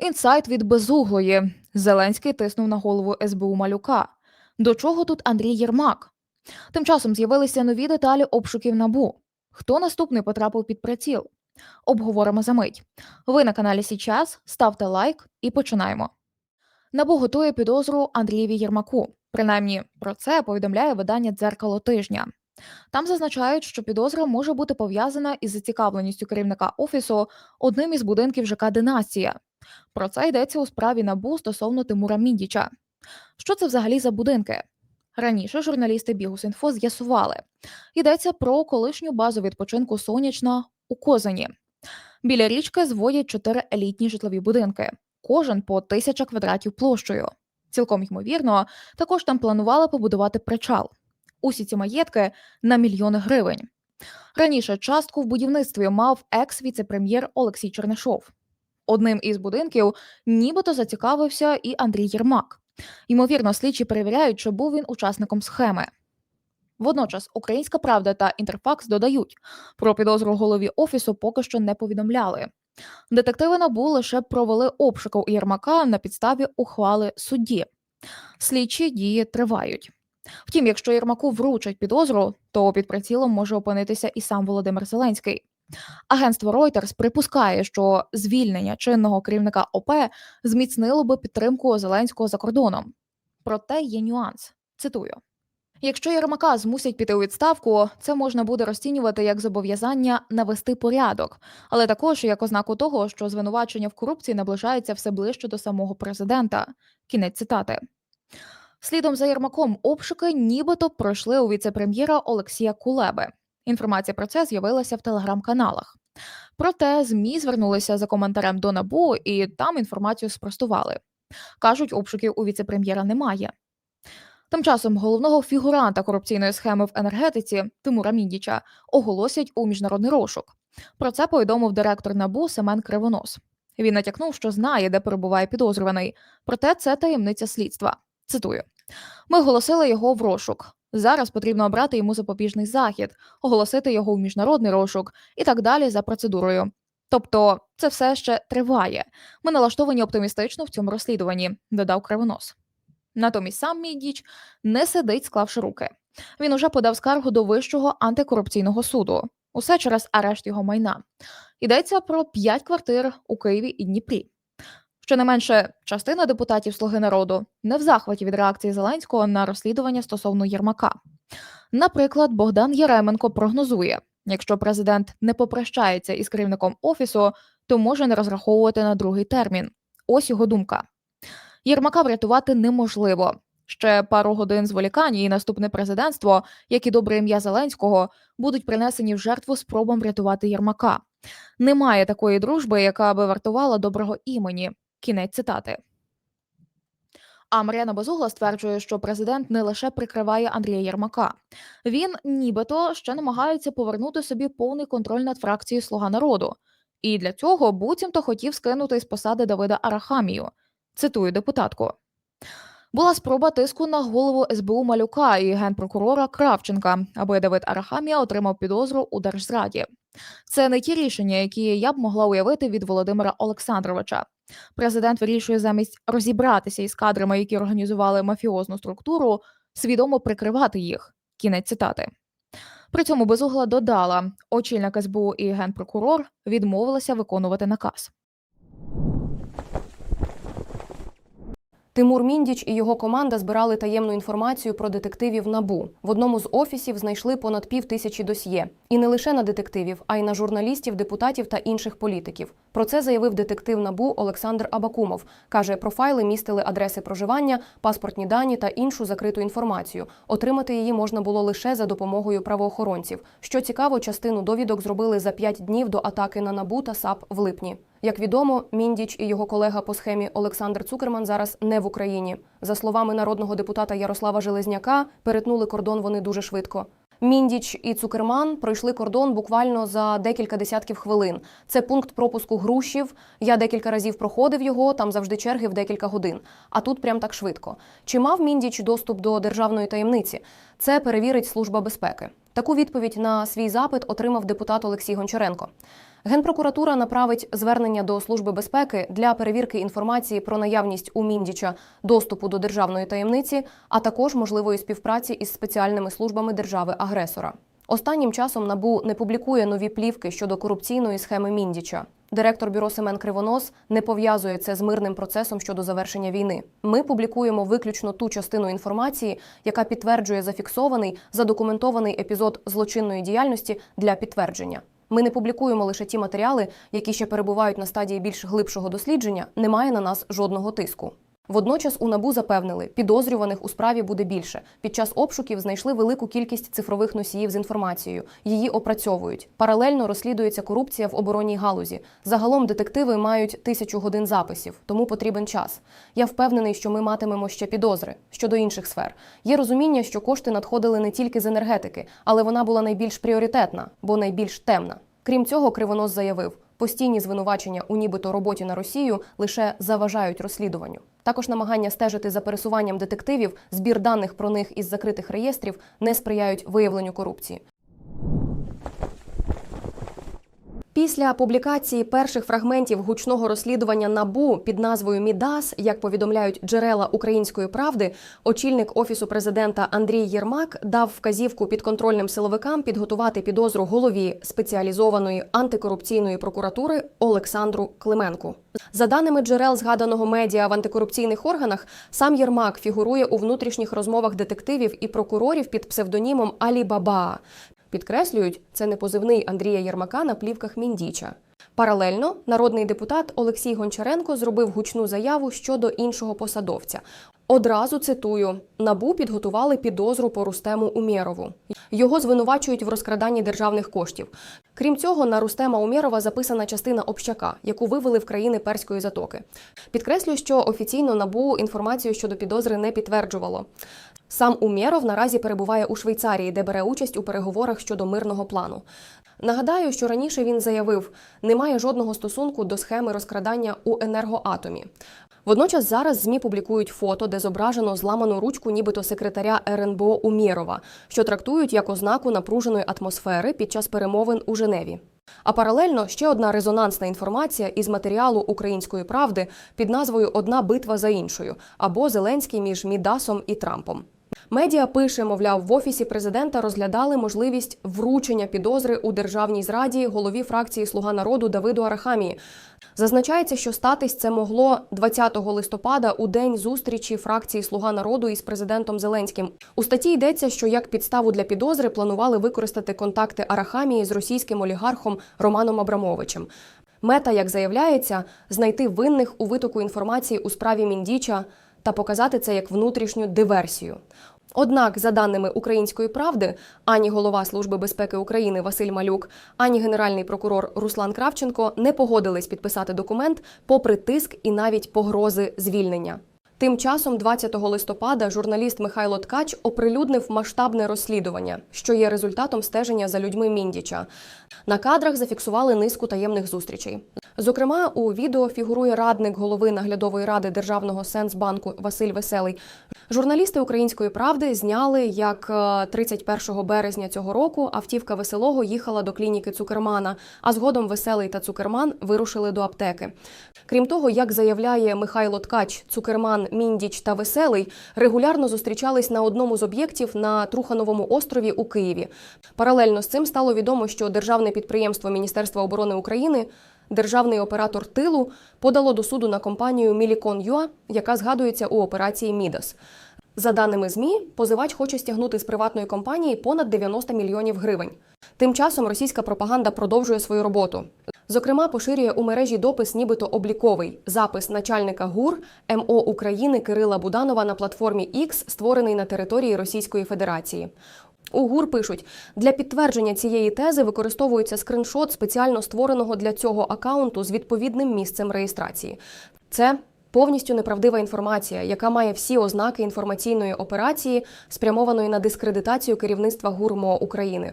Інсайт від безуглої. Зеленський тиснув на голову СБУ малюка. До чого тут Андрій Єрмак? Тим часом з'явилися нові деталі обшуків набу. Хто наступний потрапив під приціл? Обговоримо за мить. Ви на каналі Січас, ставте лайк і починаємо. Набу готує підозру Андрієві Єрмаку. Принаймні про це повідомляє видання Дзеркало тижня. Там зазначають, що підозра може бути пов'язана із зацікавленістю керівника офісу одним із будинків ЖК Династія. Про це йдеться у справі НАБУ стосовно Тимура Міндіча. Що це взагалі за будинки? Раніше журналісти Бігус.Інфо з'ясували. Йдеться про колишню базу відпочинку Сонячна у Козані. Біля річки зводять чотири елітні житлові будинки, кожен по тисяча квадратів площею. Цілком ймовірно, також там планували побудувати причал. Усі ці маєтки на мільйони гривень. Раніше частку в будівництві мав екс-віце-прем'єр Олексій Чернишов. Одним із будинків нібито зацікавився і Андрій Єрмак. Ймовірно, слідчі перевіряють, чи був він учасником схеми. Водночас Українська Правда та Інтерфакс додають, про підозру голові офісу поки що не повідомляли. Детективи НАБУ лише провели обшуки у Єрмака на підставі ухвали судді. Слідчі дії тривають. Втім, якщо Єрмаку вручать підозру, то під прицілом може опинитися і сам Володимир Зеленський. Агентство Reuters припускає, що звільнення чинного керівника ОП зміцнило би підтримку Зеленського за кордоном. Проте є нюанс. Цитую. Якщо Єрмака змусять піти у відставку, це можна буде розцінювати як зобов'язання навести порядок, але також як ознаку того, що звинувачення в корупції наближається все ближче до самого президента. Кінець цитати. Слідом за Єрмаком обшуки нібито пройшли у віце-прем'єра Олексія Кулеби. Інформація про це з'явилася в телеграм-каналах. Проте ЗМІ звернулися за коментарем до НАБУ і там інформацію спростували. Кажуть, обшуків у віце-прем'єра немає. Тим часом головного фігуранта корупційної схеми в енергетиці Тимура Міндіча оголосять у міжнародний розшук. Про це повідомив директор НАБУ Семен Кривонос. Він натякнув, що знає, де перебуває підозрюваний, проте це таємниця слідства. Цитую: ми оголосили його в розшук. Зараз потрібно обрати йому запобіжний захід, оголосити його в міжнародний розшук і так далі за процедурою. Тобто, це все ще триває. Ми налаштовані оптимістично в цьому розслідуванні, додав Кривонос. Натомість сам Мідіч не сидить, склавши руки. Він уже подав скаргу до Вищого антикорупційного суду. Усе через арешт його майна. Йдеться про п'ять квартир у Києві і Дніпрі. Щонайменше частина депутатів Слуги народу не в захваті від реакції Зеленського на розслідування стосовно Єрмака. Наприклад, Богдан Яременко прогнозує, якщо президент не попрощається із керівником офісу, то може не розраховувати на другий термін. Ось його думка. Єрмака врятувати неможливо. Ще пару годин зволікань і наступне президентство, як і добре ім'я Зеленського, будуть принесені в жертву спробам врятувати Єрмака. Немає такої дружби, яка би вартувала доброго імені. Кінець цитати. А Мар'яна Безугла стверджує, що президент не лише прикриває Андрія Єрмака, він нібито ще намагається повернути собі повний контроль над фракцією Слуга народу. І для цього буцімто хотів скинути з посади Давида Арахамію. Цитую депутатку. Була спроба тиску на голову СБУ Малюка і генпрокурора Кравченка, аби Давид Арахамія отримав підозру у держзраді. Це не ті рішення, які я б могла уявити від Володимира Олександровича. Президент вирішує замість розібратися із кадрами, які організували мафіозну структуру, свідомо прикривати їх. Кінець цитати. При цьому безугла додала, очільник СБУ і генпрокурор відмовилися виконувати наказ. Тимур Міндіч і його команда збирали таємну інформацію про детективів НАБУ. В одному з офісів знайшли понад пів тисячі досьє. І не лише на детективів, а й на журналістів, депутатів та інших політиків. Про це заявив детектив НАБУ Олександр Абакумов. Каже, профайли містили адреси проживання, паспортні дані та іншу закриту інформацію. Отримати її можна було лише за допомогою правоохоронців. Що цікаво, частину довідок зробили за п'ять днів до атаки на НАБУ та САП в липні. Як відомо, Міндіч і його колега по схемі Олександр Цукерман зараз не в Україні. За словами народного депутата Ярослава Железняка, перетнули кордон вони дуже швидко. Міндіч і Цукерман пройшли кордон буквально за декілька десятків хвилин. Це пункт пропуску грушів. Я декілька разів проходив його, там завжди черги в декілька годин. А тут прям так швидко. Чи мав Міндіч доступ до державної таємниці? Це перевірить служба безпеки. Таку відповідь на свій запит отримав депутат Олексій Гончаренко. Генпрокуратура направить звернення до Служби безпеки для перевірки інформації про наявність у Міндіча доступу до державної таємниці, а також можливої співпраці із спеціальними службами держави-агресора. Останнім часом набу не публікує нові плівки щодо корупційної схеми Міндіча. Директор бюро Семен Кривонос не пов'язує це з мирним процесом щодо завершення війни. Ми публікуємо виключно ту частину інформації, яка підтверджує зафіксований задокументований епізод злочинної діяльності для підтвердження. Ми не публікуємо лише ті матеріали, які ще перебувають на стадії більш глибшого дослідження. Немає на нас жодного тиску. Водночас у набу запевнили, підозрюваних у справі буде більше. Під час обшуків знайшли велику кількість цифрових носіїв з інформацією. Її опрацьовують. Паралельно розслідується корупція в оборонній галузі. Загалом детективи мають тисячу годин записів, тому потрібен час. Я впевнений, що ми матимемо ще підозри щодо інших сфер. Є розуміння, що кошти надходили не тільки з енергетики, але вона була найбільш пріоритетна, бо найбільш темна. Крім цього, Кривонос заявив, постійні звинувачення у нібито роботі на Росію лише заважають розслідуванню. Також намагання стежити за пересуванням детективів, збір даних про них із закритих реєстрів не сприяють виявленню корупції. Після публікації перших фрагментів гучного розслідування набу під назвою Мідас, як повідомляють джерела української правди, очільник офісу президента Андрій Єрмак дав вказівку підконтрольним силовикам підготувати підозру голові спеціалізованої антикорупційної прокуратури Олександру Клименку. За даними джерел згаданого медіа в антикорупційних органах, сам Єрмак фігурує у внутрішніх розмовах детективів і прокурорів під псевдонімом Алі Баба. Підкреслюють, це не позивний Андрія Єрмака на плівках Міндіча. Паралельно народний депутат Олексій Гончаренко зробив гучну заяву щодо іншого посадовця. Одразу цитую: набу підготували підозру по Рустему Умєрову. Його звинувачують в розкраданні державних коштів. Крім цього, на Рустема Умєрова записана частина общака, яку вивели в країни перської затоки. Підкреслюю, що офіційно набу інформацію щодо підозри не підтверджувало. Сам Умєров наразі перебуває у Швейцарії, де бере участь у переговорах щодо мирного плану. Нагадаю, що раніше він заявив, немає жодного стосунку до схеми розкрадання у енергоатомі. Водночас зараз ЗМІ публікують фото, де зображено зламану ручку нібито секретаря РНБО Умєрова, що трактують як ознаку напруженої атмосфери під час перемовин у Женеві. А паралельно ще одна резонансна інформація із матеріалу української правди під назвою Одна битва за іншою або Зеленський між Мідасом і Трампом. Медіа пише, мовляв, в офісі президента розглядали можливість вручення підозри у державній зраді голові фракції Слуга народу Давиду Арахамії. Зазначається, що статись це могло 20 листопада у день зустрічі фракції Слуга народу із президентом Зеленським. У статті йдеться, що як підставу для підозри планували використати контакти Арахамії з російським олігархом Романом Абрамовичем. Мета, як заявляється, знайти винних у витоку інформації у справі Міндіча та показати це як внутрішню диверсію. Однак, за даними української правди, ані голова Служби безпеки України Василь Малюк, ані генеральний прокурор Руслан Кравченко не погодились підписати документ, попри тиск і навіть погрози звільнення. Тим часом, 20 листопада, журналіст Михайло Ткач оприлюднив масштабне розслідування, що є результатом стеження за людьми Міндіча. На кадрах зафіксували низку таємних зустрічей. Зокрема, у відео фігурує радник голови наглядової ради державного сенсбанку Василь Веселий. Журналісти української правди зняли, як е, 31 березня цього року автівка веселого їхала до клініки Цукермана, а згодом веселий та Цукерман вирушили до аптеки. Крім того, як заявляє Михайло Ткач, Цукерман, Міндіч та Веселий регулярно зустрічались на одному з об'єктів на Трухановому острові у Києві. Паралельно з цим стало відомо, що державне підприємство Міністерства оборони України. Державний оператор тилу подало до суду на компанію Мілікон Юа, яка згадується у операції Мідас. За даними ЗМІ, позивач хоче стягнути з приватної компанії понад 90 мільйонів гривень. Тим часом російська пропаганда продовжує свою роботу. Зокрема, поширює у мережі допис, нібито обліковий запис начальника ГУР МО України Кирила Буданова на платформі X, створений на території Російської Федерації. У ГУР пишуть, для підтвердження цієї тези використовується скриншот спеціально створеного для цього акаунту з відповідним місцем реєстрації. Це повністю неправдива інформація, яка має всі ознаки інформаційної операції, спрямованої на дискредитацію керівництва ГУР МО України.